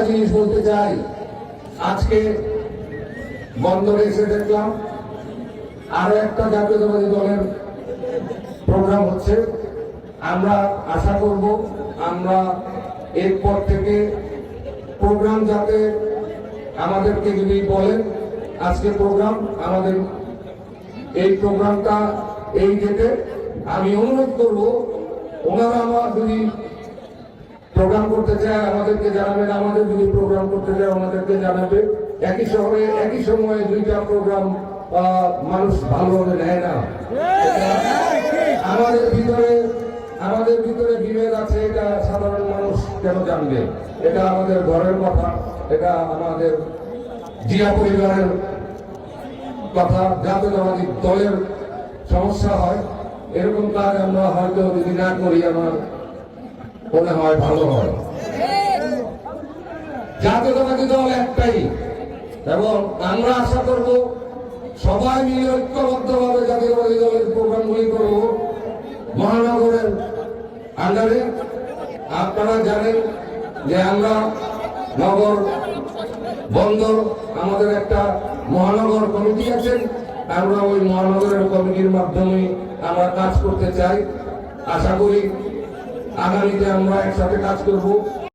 একটা জিনিস বলতে চাই। আজকে বন্দরে এসে দেখলাম, আরও একটা জাতীয়তাবাদী দলের প্রোগ্রাম হচ্ছে। আমরা আশা করব, আমরা এরপর থেকে প্রোগ্রাম যাতে আমাদেরকে যদি বলেন, আজকে প্রোগ্রাম আমাদের এই প্রোগ্রামটা এই ডেটে আমি অনুরোধ করব, ওনারা আমার যদি প্রোগ্রাম করতে চায়, আমাদেরকে জানাবেন। আমাদের যদি প্রোগ্রাম করতে চায়, আমাদেরকে জানাবে। একই শহরে একই সময়ে দুইটা প্রোগ্রাম মানুষ ভালোভাবে নেয় না। আমাদের ভিতরে আমাদের ভিতরে বিভেদ আছে, এটা সাধারণ মানুষ কেন জানবে? এটা আমাদের ঘরের কথা, এটা আমাদের জিয়া পরিবারের কথা, জাতীয়তাবাদী দলের সমস্যা হয়। এরকম কাজ আমরা হয়তো যদি না করি, আমার মনে হয় ভালো হয়। জাতীয়তাবাদী দল একটাই। এবং আমরা আশা করব সবাই মিলে ঐক্যবদ্ধভাবে জাতীয়তাবাদী দলের প্রোগ্রামগুলি করব মহানগরের আন্ডারে আপনারা জানেন যে আমরা নগর বন্দর আমাদের একটা মহানগর কমিটি আছে। আমরা ওই মহানগরের কমিটির মাধ্যমে আমরা কাজ করতে চাই। আশা করি আগামীতে আমরা একসাথে কাজ করব।